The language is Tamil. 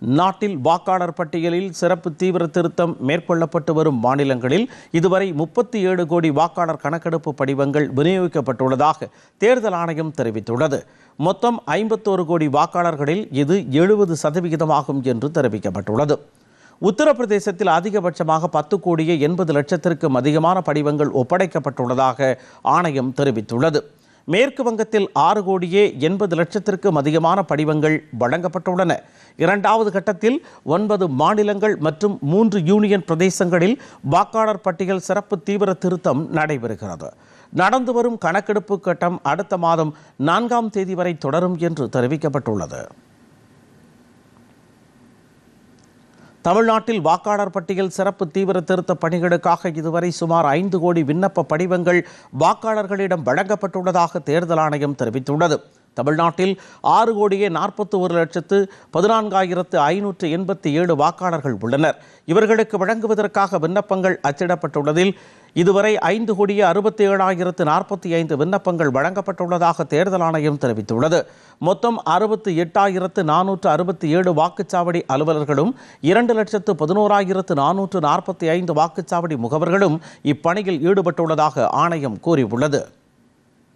நாட்டில் வாக்காளர் பட்டியலில் சிறப்பு தீவிர திருத்தம் மேற்கொள்ளப்பட்டு வரும் மாநிலங்களில் இதுவரை முப்பத்தி ஏழு கோடி வாக்காளர் கணக்கெடுப்பு படிவங்கள் விநியோகிக்கப்பட்டுள்ளதாக தேர்தல் ஆணையம் தெரிவித்துள்ளது. மொத்தம் ஐம்பத்தோரு கோடி வாக்காளர்களில் இது எழுபது சதவிகிதமாகும் என்று தெரிவிக்கப்பட்டுள்ளது. உத்தரப்பிரதேசத்தில் அதிகபட்சமாக பத்து கோடியே எண்பது லட்சத்திற்கும் அதிகமான படிவங்கள் ஒப்படைக்கப்பட்டுள்ளதாக ஆணையம் தெரிவித்துள்ளது. மேற்கு வங்கத்தில் ஆறு கோடியே எண்பது லட்சத்திற்கும் அதிகமான படிவங்கள் வழங்கப்பட்டுள்ளன. இரண்டாவது கட்டத்தில் ஒன்பது மாநிலங்கள் மற்றும் மூன்று யூனியன் பிரதேசங்களில் வாக்காளர் பட்டியல் சிறப்பு தீவிர திருத்தம் நடைபெறுகிறது. நடந்து வரும் கணக்கெடுப்பு கட்டம் அடுத்த மாதம் நான்காம் தேதி வரை தொடரும் என்று தெரிவிக்கப்பட்டுள்ளது. தமிழ்நாட்டில் வாக்காளர் பட்டியல் சிறப்பு தீவிர திருத்த பணிகளுக்காக இதுவரை சுமார் ஐந்து கோடி விண்ணப்ப படிவங்கள் வாக்காளர்களிடம் வழங்கப்பட்டுள்ளதாக தேர்தல் ஆணையம் தெரிவித்துள்ளது. தமிழ்நாட்டில் ஆறு கோடியே நாற்பத்தி ஒரு லட்சத்து பதினான்காயிரத்து ஐநூற்று எண்பத்தி ஏழு வாக்காளர்கள் உள்ளனர். இவர்களுக்கு வழங்குவதற்காக விண்ணப்பங்கள் அச்சிடப்பட்டுள்ளதில் இதுவரை ஐந்து கோடியே அறுபத்தி ஏழாயிரத்து நாற்பத்தி ஐந்து விண்ணப்பங்கள் வழங்கப்பட்டுள்ளதாக தேர்தல் ஆணையம் தெரிவித்துள்ளது. மொத்தம் அறுபத்தி எட்டாயிரத்து நானூற்று அறுபத்தி ஏழு வாக்குச்சாவடி அலுவலர்களும் இரண்டு லட்சத்து பதினோராயிரத்து நானூற்று நாற்பத்தி ஐந்து வாக்குச்சாவடி முகவர்களும் இப்பணியில் ஈடுபட்டுள்ளதாக ஆணையம் கூறியுள்ளது.